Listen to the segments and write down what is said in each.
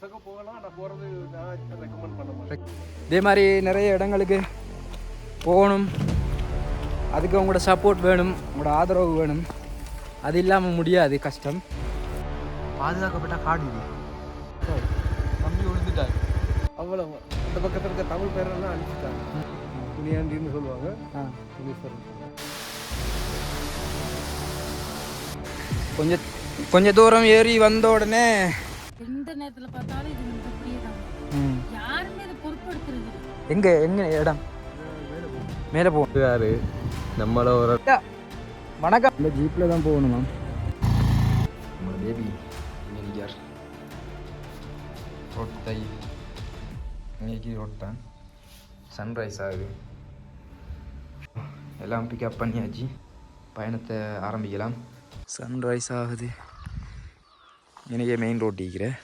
புத்தக போகலாம் நான் போகிறது நான் ரெக்கமெண்ட் பண்ண மாட்டேன். இதே மாதிரி நிறைய இடங்களுக்கு போகணும். அதுக்கு உங்களோட சப்போர்ட் வேணும் உங்களோட ஆதரவு வேணும். அது இல்லாமல் முடியாது கஷ்டம். பாதுகாக்கப்பட்ட காடு இது. தம்பி விழுந்துட்டார் அவ்வளவு. அந்த பக்கத்தில் இருக்க தமிழ் பேரெல்லாம் அழிச்சிட்டாங்க. புனியாண்டின்னு சொல்லுவாங்க. ஆ. புனீஸ்வரன் கொஞ்சம் கொஞ்சம் தூரம் ஏறி வந்த உடனே எந்த நேரத்துல பார்த்தாலும் இது தான் ம், யாருமே இதை பொருட்படுத்துறது இல்ல. எங்க எங்க இடம்? மேலே போகணும் யாரு? நம்மள ஒரு வணக்கம். இந்த ஜீப்பில் தான் போகணும் மேம் நம்மளோட பேபி நிற்கார் ரொட்டை. இன்னைக்கு ரொட்டை. சன்ரைஸ் ஆகுது. எல்லாம் பிக்கப் பண்ணியாச்சு. பயணத்தை ஆரம்பிக்கலாம். சன்ரைஸ் ஆகுது. எனக்கு மெயின் ரோட் இருக்கிறேன்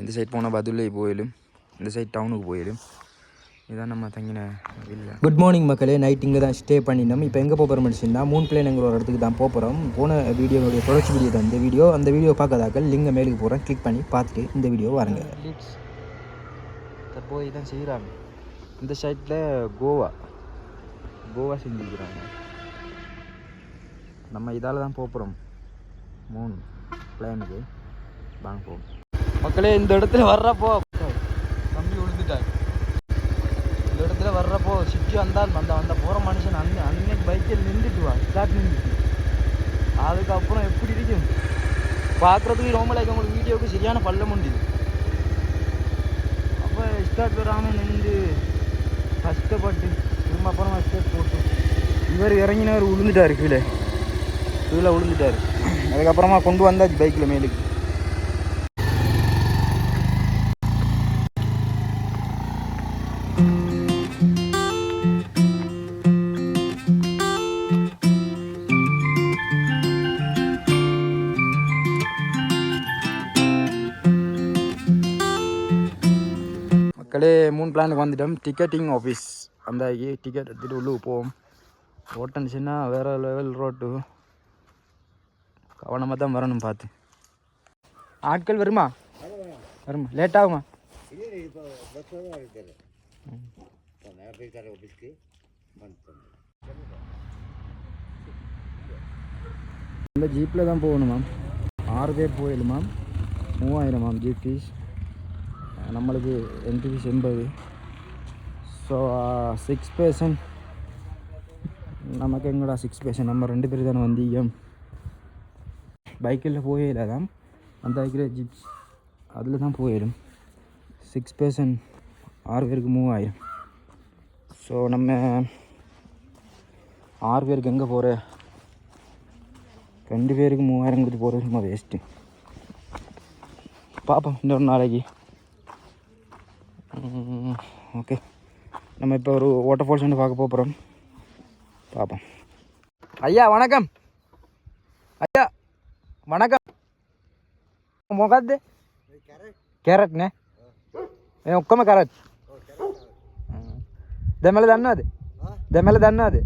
இந்த சைட் போனால் பதுளை போயிடும். இந்த சைட் டவுனுக்கு போயிடும். இதான் நம்ம தங்கின வில்லை குட் மார்னிங் மக்களே. நைட் இங்கே தான் ஸ்டே பண்ணினோம். இப்போ எங்கே போகிற மனுஷன்னா மூன் பிளேனுங்கிற ஒரு இடத்துக்கு தான் போகிறோம் போன வீடியோனுடைய தொடர்ச்சி வீடியோ தான். இந்த வீடியோ அந்த வீடியோ பார்க்காதாக்கள் லிங்கை மேலுக்கு போகிறேன் கிளிக் பண்ணி பார்த்துட்டு இந்த வீடியோ வாருங்க. தற்போது தான் செய்கிறாங்க இந்த சைட்டில் கோவா. கோவா செஞ்சுருக்கிறாங்க. நம்ம இதால் தான் போகிறோம் மூணு பிளானுக்கு வாங்க போவோம். மக்களே இந்த இடத்துல வர்றப்போ தம்பி விழுந்துட்டார் இந்த இடத்துல வர்றப்போ சுற்றி வந்தால் அந்த அந்த போகிற மனுஷன் அன்னை அன்னைக்கு பைக்கில் நின்றுட்டு வா. ஸ்டார்ட் நின்றுட்டு. அதுக்கப்புறம் எப்படி இருக்கும்? பார்க்குறதுக்கு ரொம்ப லைக் உங்களுக்கு வீடியோவுக்கு சரியான பல்ல முடியுது அப்போ ஸ்டார்ட் வராமல் நின்று கஷ்டப்பட்டு திரும்ப அப்புறமா ஸ்டார்ட் போட்டு இவர் இறங்கினவர் விழுந்துட்டாரு கீழே. கீழே விழுந்துட்டார் அதுக்கப்புறமா கொண்டு வந்தாச்சு பைக்கில் மேலுக்கு. மக்களே மூணு பிளானுக்கு வந்துட்டோம். டிக்கெட்டிங் ஆஃபீஸ் அந்த டிக்கெட் எடுத்துகிட்டு உள்ளுக்கு போவோம். ஓட்டனுச்சுன்னா வேறு லெவல் ரோட்டு கவனமாக தான் வரணும் பார்த்து. ஆட்கள் வருமா? வருமா? லேட் ஆகுமா? இந்த ஜீப்பில் தான் போகணும் மேம் ஆறு பேர் போயிடும் மேம் மூவாயிரம் மேம் ஜீப் ஃபீஸ் நம்மளுக்கு என்ட்ரி ஃபீஸ் எண்பது. ஸோ சிக்ஸ் பர்சன்ட் நமக்கு எங்கடா சிக்ஸ் பர்சன்ட் நம்ம ரெண்டு பேர் தானே வந்தீங்க பைக்கில் போயிடலாம் அந்த வைக்கிற ஜிப்ஸ் அதில் தான் போயிடும் சிக்ஸ் பர்சன்ட் ஆறு பேருக்கு மூவாயிரம் ஸோ நம்ம ஆறு பேருக்கு எங்கே போகிற ரெண்டு பேருக்கு மூவாயிரம் கொடுத்து போகிறது சும்மா வேஸ்ட்டு பார்ப்போம் இன்னொரு நாளைக்கு. ஓகே நம்ம இப்போ ஒரு வாட்டர் ஃபால்ஸ் வந்து பார்க்க போகிறோம் பார்ப்போம் ஐயா வணக்கம். ஐயா வணக்கம். முகத்து? கேரட்ண்ணே ஒக்கமே கேரட். దెమ్మెల దన్నది దెమ్మెల దన్నది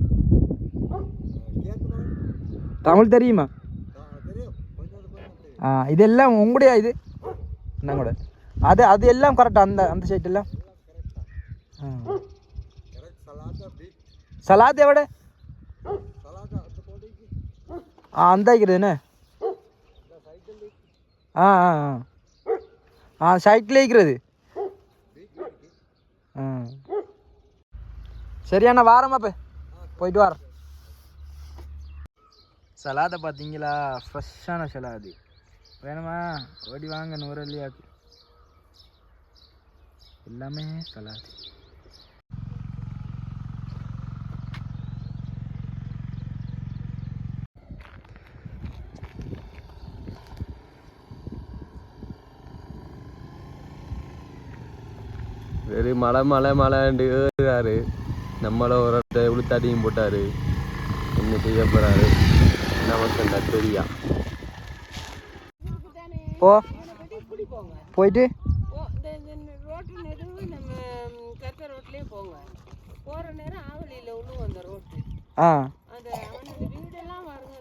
தமிழ் தெரியுமா ஆ இதெல்லாம் உங்களுடைய இது என்ன கூட அது அது எல்லாம் கரெக்டாக அந்த அந்த சைட் எல்லாம் சலாத் எவட ஆ அந்த இருக்கிறதுண்ணே ஆ ஆ ஆ சைட்டில் இருக்கிறது சரியான வாரம்மா இப்போ போயிட்டு வர சலாதை பார்த்தீங்களா? ஃப்ரெஷ்ஷான சலாது. வேணுமா? ஓடி வாங்க நூறல்லியாக்கு எல்லாமே சலாது. சரி மலை மலை மலைண்டு ஏறுறாரு. நம்மள ஒரு இடத்த உளுத்தாட்டியும் போட்டாரு. என்ன செய்ய போறாரு? நமக்கு என்ன தெரியா. ஓ போயிட்டு போற நேரம் ஆவலியில உள்ளும் அந்த ரோட்டு. ஆ. அந்த அவனுக்கு வீடெல்லாம் வருங்க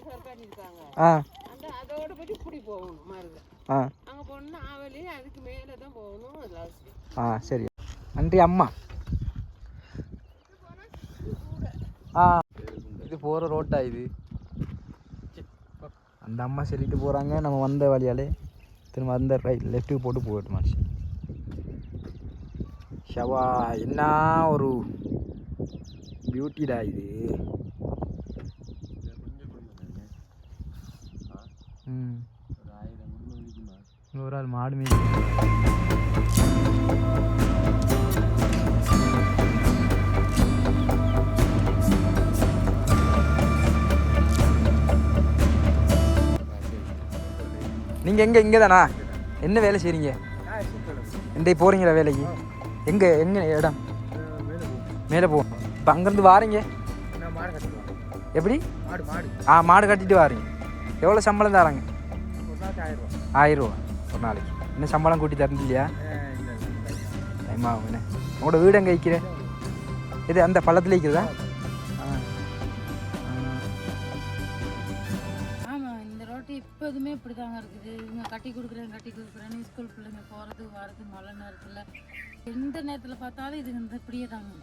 ஆ. அந்த அதோட போய் இப்படி போகணும் மருத ஆ. அங்க போனா ஆவலி அதுக்கு மேலே தான் போகணும் லாஸ்ட் ஆ சரி. நன்றி அம்மா. ஆ. இது போகிற ரோட்டா இது? அந்த அம்மா சொல்லிட்டு போகிறாங்க நம்ம வந்த வழியாலே. திரும்ப அந்த ரைட் லெஃப்ட்டுக்கு போட்டு போயிட்டு மாச்சு. ஷவா என்ன ஒரு பியூட்டிடா இது? ஒரு ஆள் மாடு மீது நீங்கள் எங்கே இங்கே தானா என்ன வேலை செய்கிறீங்க இன்றைக்கு போகிறீங்களா வேலைக்கு? எங்கே எங்கே இடம்? மேலே போ. இப்போ அங்கேருந்து வாரீங்க? எப்படி? ஆ மாடு கட்டிட்டு வாரீங்க. எவ்வளோ சம்பளம் தராங்க? ஒரு ஒரு நாளைக்கு. இன்னும் சம்பளம் கூட்டி தரது இல்லையா டைம் ஆகும் என்ன உங்களோட வீடு எங்கே வைக்கிற இது அந்த பள்ளத்தில் வைக்கிறதா? இந்த ரோட்டு எப்போதுமே இப்படிதாங்க இருக்குது. இவங்க கட்டி கொடுக்குறேன் கட்டி கொடுக்குறேன்னு ஸ்கூல் பிள்ளைங்க போறது வரது மழை நேரத்துல எந்த நேரத்துல பார்த்தாலும் இது இந்த இப்படியே தாங்க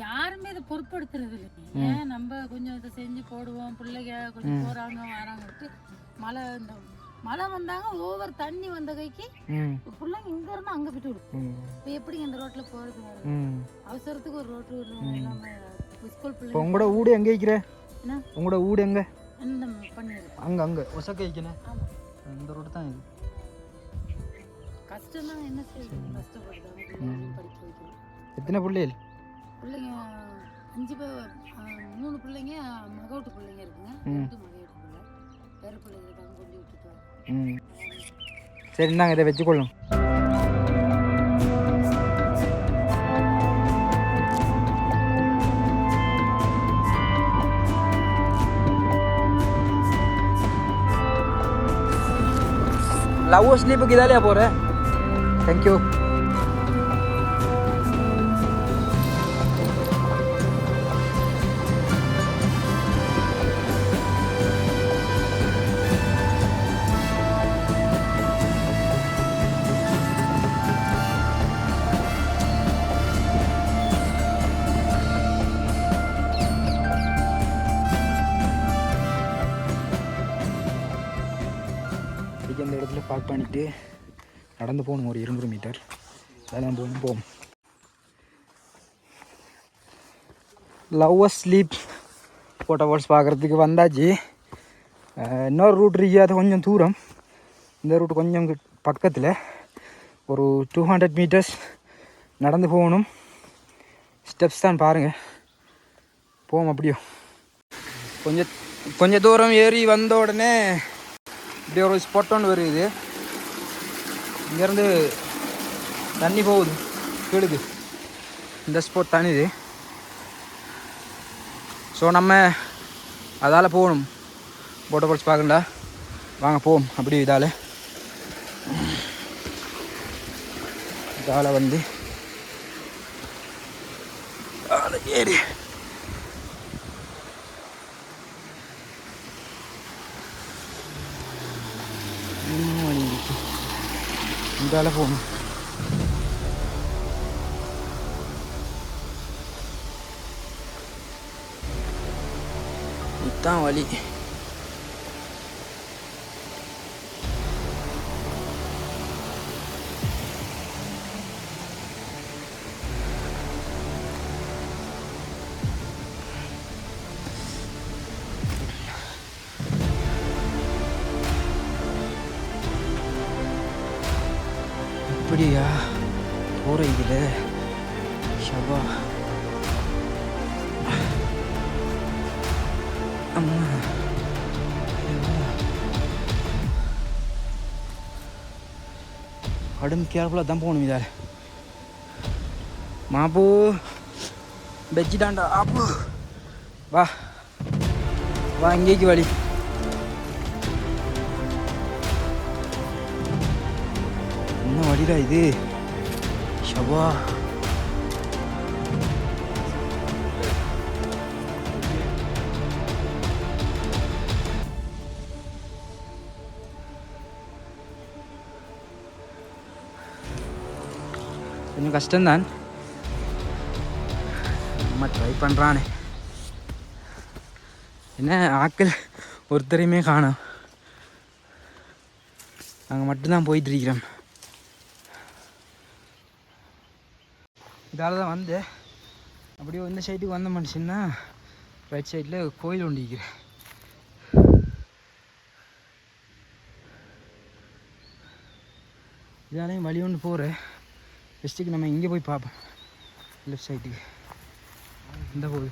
யாருமே இதை பொருட்படுத்துறது இல்லைங்க ஏன் நம்ம கொஞ்சம் இதை செஞ்சு போடுவோம் பிள்ளைங்க கொஞ்சம் போறாங்க வராங்கட்டு மழை இந்த மழை வந்தாங்க ஓவர் தண்ணி வந்த கைக்கு பிள்ளைங்க இங்க இருந்து அங்க போயிட்டு விடும் இப்போ எப்படிங்க இந்த ரோட்ல போறது வர்றது? அவசரத்துக்கு ஒரு ரோட்டு நம்ம ஸ்கூல் இப்போ பிள்ளைங்க. உங்களோட வீடு எங்கே வைக்கிற? உங்களோட வீடு எங்கே? என்ன பண்ணிடுது அங்கே அங்கே. ஒசக்க ஆமா. இந்த ரோடு தான் இது. கஷ்டம் தான் என்ன படிக்க வைக்கணும். எத்தனை பிள்ளைகள்? பிள்ளைங்க அஞ்சு பேர் மூணு பிள்ளைங்க மகவுட்டு பிள்ளைங்க இருக்குங்க. ரெண்டு மகையோட்டு பிள்ளை. பேர பிள்ளைங்க இருக்காங்க கொண்டு விட்டுட்டு சரி நாங்கள் இதை வச்சுக்கொள்ளும். லவ் ஸ்லீப்புக்கு இதாலையா போகிறேன் தேங்க்யூ நடந்து போகணும் ஒரு இருநூறு மீட்டர். அதெல்லாம் போகணும் போகும் லவ் ஸ்லீப் ஃபோட்டோ ஃபால்ஸ் பார்க்குறதுக்கு வந்தாச்சு. இன்னொரு ரூட் இருக்கு அது கொஞ்சம் தூரம். இந்த ரூட் கொஞ்சம் பக்கத்தில். ஒரு டூ ஹண்ட்ரட் மீட்டர்ஸ் நடந்து போகணும். ஸ்டெப்ஸ் தான் பாருங்கள் போவோம் அப்படியோ. கொஞ்சம் கொஞ்சம் தூரம் ஏறி வந்த உடனே இப்படி ஒரு ஸ்பாட் ஒன்று வருது. இங்கேருந்து தண்ணி போகுது கீழுக்கு. இந்த ஸ்பாட் தண்ணி இது. ஸோ நம்ம அதால் போகணும். போட்டோ பால்ஸ் பார்க்கண்டா வாங்க போவோம். அப்படி இதால். இதால் வந்து. ஏறி இன்னும் வழி இருக்கு இதால போகணும் இதுதான் வழி போகிற இதில் ஷபா அம்மா கடும் கேர்ஃபுல்லாக தான் போகணும் இதால் மாப்பு பெச்சிட்டாண்டா ஆப்பு வா வா இங்கேக்கு வழி என்ன வழிடா இது ஷபா கொஞ்சம் கஷ்டம்தான் நம்ம ட்ரை பண்ணுறானே என்ன ஆக்கள் ஒருத்தரையுமே காணோம் நாங்கள் மட்டும்தான் போயிட்டு இதால் தான் வந்தேன். அப்படியே இந்த சைடுக்கு வந்த மனுஷன்னா ரைட் சைடில் கோயில் ஒண்டிக்கிறேன் இருக்கிறேன் வழி ஒன்று போகிறேன் ஃபஸ்ட்டுக்கு நம்ம இங்கே போய் பார்ப்போம். லெஃப்ட் சைட்டுக்கு இந்த போகுது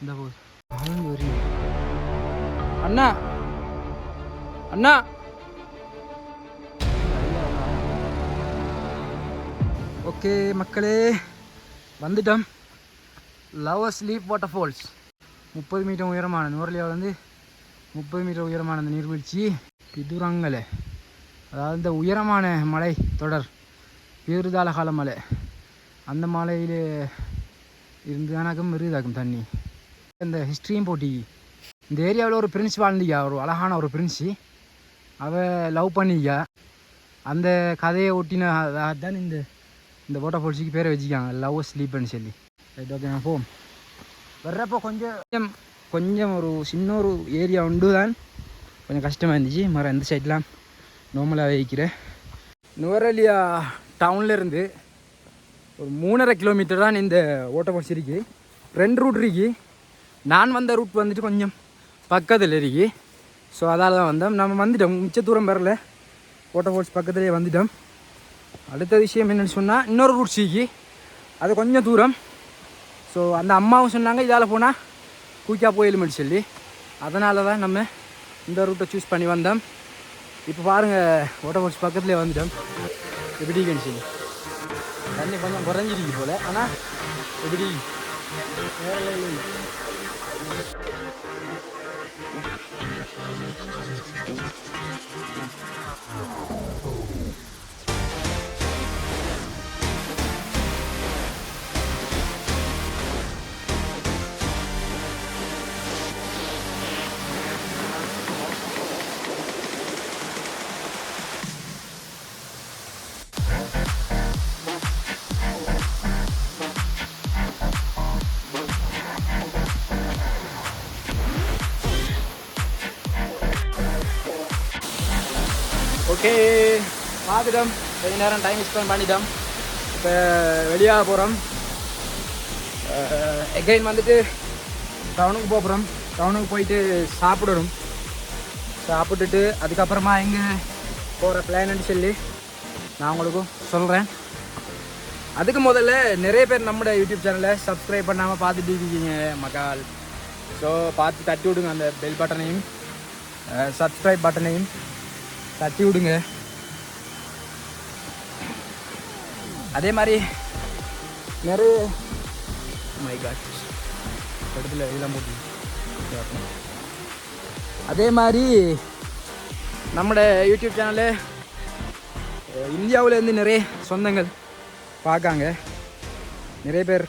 இந்த போகுது அண்ணா. அண்ணா. ஓகே மக்களே. வந்துட்டோம். லவர் ஸ்லீப் வாட்டர் ஃபால்ஸ் முப்பது மீட்டர் உயரமான நூறுலியா வந்து முப்பது மீட்டர் உயரமான அந்த நீர்வீழ்ச்சி பிதுரங்கலை. அதாவது இந்த உயரமான மலை தொடர் பேருதாளகால மலை. அந்த மலையில் இருந்து தானாக்கும் இருதாக்கும் தண்ணி. இந்த ஹிஸ்ட்ரியும் போட்டி. இந்த ஏரியாவில் ஒரு பிரின்ஸ் வாழ்ந்தியா? ஒரு அழகான ஒரு பிரின்ஸு அவ லவ் பண்ணிக்கா. அந்த கதையை ஒட்டின தான் இந்த இந்த வாட்டர் ஃபால்ஸுக்கு பேரை வச்சுக்காங்க. லவ் ஸ்லீப்னு சொல்லி ரைட் ஓகே நான் போம் வர்றப்போ கொஞ்சம் கொஞ்சம் கொஞ்சம் ஒரு சின்ன ஒரு ஏரியா உண்டு தான் கொஞ்சம் கஷ்டமாக இருந்துச்சு. மரம் எந்த சைட்லாம் நார்மலாக வைக்கிறேன் நுவரலியா டவுன்லேருந்து ஒரு மூணரை கிலோமீட்டர் தான் இந்த வாட்டர் ஃபால்ஸ் இருக்கு. ரெண்டு ரூட் இருக்கு. நான் வந்த ரூட் வந்துட்டு கொஞ்சம் பக்கத்தில் இருக்கு. ஸோ அதால் தான் வந்தோம். நம்ம வந்துட்டோம். மிச்ச தூரம் வரல. வாட்டர் ஃபால்ஸ் பக்கத்துலேயே வந்துட்டோம். அடுத்த விஷயம் என்னென்னு சொன்னால் இன்னொரு ரூட் சீக்கி அது கொஞ்சம் தூரம். ஸோ அந்த அம்மாவும் சொன்னாங்க இதால் போனால் குயிக்காக போயிடுமென்னு சொல்லி. அதனால தான் நம்ம இந்த ரூட்டை சூஸ் பண்ணி வந்தோம். இப்போ பாருங்கள் வாட்டர் பக்கத்துலேயே வந்துட்டோம். எப்படி சொல்லி. தண்ணி கொஞ்சம் குறைஞ்சிருக்கு போல் ஆனால் எப்படி வேற பார்த்துட்டோம் கொஞ்ச நேரம் டைம் ஸ்பெண்ட் பண்ணிட்டோம். இப்போ வெளியாக போகிறோம் எகைன் வந்துட்டு டவுனுக்கு போகிறோம் டவுனுக்கு போயிட்டு சாப்பிடணும். சாப்பிட்டுட்டு அதுக்கப்புறமா எங்கே போகிற பிளான்னு சொல்லி நான் உங்களுக்கும் சொல்கிறேன் அதுக்கு முதல்ல நிறைய பேர் நம்மளோட யூடியூப் சேனலை சப்ஸ்கிரைப் பண்ணாமல் பார்த்துட்டு இருக்கீங்க மக்கால் ஸோ பார்த்து தட்டி விடுங்க அந்த பெல் பட்டனையும் சப்ஸ்கிரைப் பட்டனையும் தட்டி விடுங்க. அதே மாதிரி நிறைய oh மை காட் படத்தில் இதெல்லாம் போட்டு அதே மாதிரி நம்மட யூடியூப் சேனலு இந்தியாவிலேருந்து நிறைய சொந்தங்கள் பார்க்காங்க. நிறைய பேர்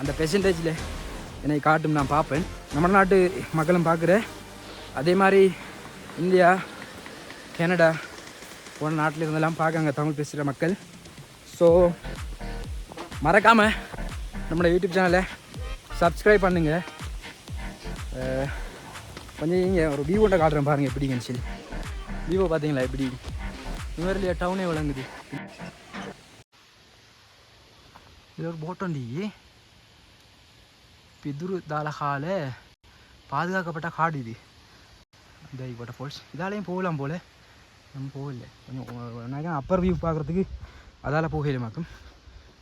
அந்த பெர்சன்டேஜில் என்னை காட்டும் நான் பார்ப்பேன். நம்ம நாட்டு மக்களும் பார்க்குறேன் அதே மாதிரி இந்தியா கனடா போன நாட்டில் இருந்தெல்லாம் பார்க்காங்க தமிழ் பேசுகிற மக்கள். ஸோ மறக்காமல் நம்மளோட யூடியூப் சேனலை சப்ஸ்கிரைப் பண்ணுங்கள் கொஞ்சம் இங்கே ஒரு வியூவோட காட்டுறேன் பாருங்கள் எப்படி சொல்லி. விவோ பார்த்தீங்களா எப்படி? நுவரலியா டவுனே விளங்குது. இது ஒரு போட்டோண்டி பிதுரு தாலகால பாதுகாக்கப்பட்ட காடு இது. இந்த வாட்டர் ஃபால்ஸ் இதாலையும் போகலாம் போல. நம்ம போகல. கொஞ்சம் நான் அப்பர் வியூ பார்க்குறதுக்கு அதால் போகலாமாக்கும்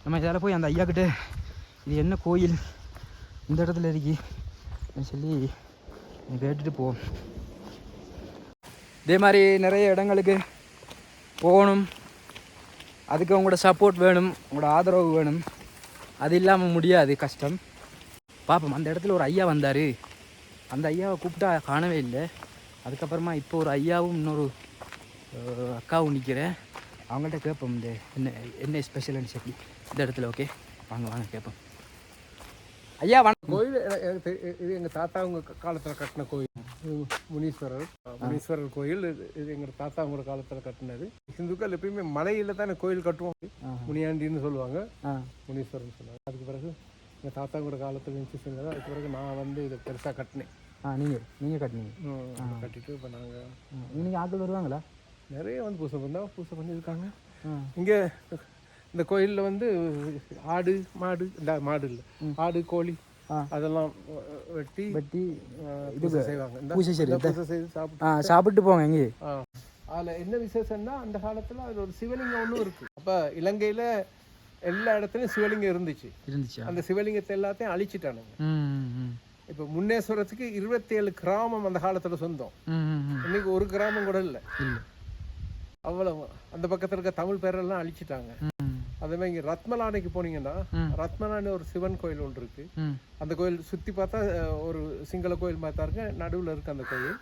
நம்ம இதால் போய் அந்த ஐயா கிட்ட இது என்ன கோயில்? இந்த இடத்துல இருக்கி. அப்படின்னு சொல்லி கேட்டுட்டு போவோம் இதே மாதிரி நிறைய இடங்களுக்கு போகணும். அதுக்கு உங்களோட சப்போர்ட் வேணும். உங்களோட ஆதரவு வேணும். அது இல்லாமல் முடியாது கஷ்டம். பார்ப்போம் அந்த இடத்துல ஒரு ஐயா வந்தார். அந்த ஐயாவை கூப்பிட்டா காணவே இல்லை. அதுக்கப்புறமா இப்போ ஒரு ஐயாவும் இன்னொரு அக்காவும் நிற்கிறேன் அவங்கள்ட்ட கேட்போம் இந்த என்ன என்ன ஸ்பெஷல்னு சொல்லி. இந்த இடத்துல ஓகே வாங்க வாங்க கேட்போம் ஐயா வணக்கம். கோயில் இது எங்கள் தாத்தா அவங்க காலத்தில் கட்டின கோயில். முனீஸ்வரர் முனீஸ்வரர் கோயில். இது எங்கள் தாத்தாங்களோட காலத்தில் கட்டினது. ஹிந்துக்கள் எப்பயுமே மலையில் தானே கோயில் கட்டுவோம். முனியாண்டின்னு சொல்லுவாங்க. ஆ. முனீஸ்வரன் சொல்லுவாங்க. அதுக்கு பிறகு எங்கள் தாத்தாங்களோட காலத்தில் இருந்துச்சு செஞ்சது அதுக்கு பிறகு நான் வந்து இதை பெருசாக கட்டினேன். ஆ நீங்கள் நீங்கள் கட்டினீங்க. கட்டிட்டு இப்போ நாங்கள் இன்னைக்கு ஆட்கள் வருவாங்களா? நிறைய வந்து பூசை பண்ணா பூசை பண்ணியிருக்காங்க. இங்கே இந்த கோயிலில் வந்து ஆடு மாடு இந்த மாடு இல்லை. ஆடு கோழி. அதெல்லாம் வெட்டி வெட்டி பூஜை செய்வாங்க. பூஜை செய்து சாப்பிட்டு சாப்பிட்டு போங்க எங்கே ஆ. அதுல என்ன விசேஷம்னா அந்த காலத்துல அது ஒரு சிவலிங்கம் ஒன்றும் இருக்கு. அப்ப இலங்கையில எல்லா இடத்துலயும் சிவலிங்கம் இருந்துச்சு. இருந்துச்சா? அந்த சிவலிங்கத்தை எல்லாத்தையும் அழிச்சிட்டானுங்க. இப்ப முன்னேஸ்வரத்துக்கு இருபத்தி ஏழு கிராமம் அந்த காலத்துல சொந்தம். இன்னைக்கு ஒரு கிராமம் கூட இல்லை. அவ்வளவு. அந்த பக்கத்துல இருக்க தமிழ் பேரெல்லாம் அழிச்சிட்டாங்க. அதே மாதிரி இங்க ரத்மலானைக்கு போனீங்கன்னா. ரத்மலானி ஒரு சிவன் கோயில் ஒன்று இருக்கு. அந்த கோயில் சுத்தி பார்த்தா ஒரு சிங்கள கோயில் தான் இருக்கு. நடுவுல இருக்கு அந்த கோயில்.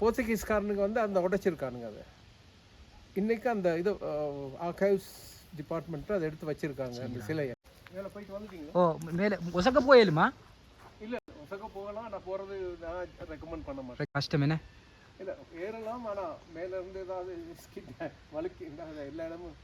போர்ச்சுகீஸ்காரனுங்க வந்து அந்த உடைச்சிருக்கானுங்க அதை. இன்னைக்கு அந்த இது ஆர்கைவ்ஸ் டிபார்ட்மெண்ட்டில் அதை எடுத்து வச்சிருக்காங்க அந்த சிலையை. மேலே போயிட்டு வந்துட்டீங்க ஓ மேலே ஒசக்க போயிலுமா இல்லை ஒசக்க போகலாம் நான் போகிறது நான் ரெக்கமெண்ட் பண்ண மாட்டேன். கஷ்டம் என்ன? இல்லை ஏறலாம் ஆனால் மேலே இருந்து ஏதாவது ஸ்கிட் வழுக்கி எல்லா இடமும்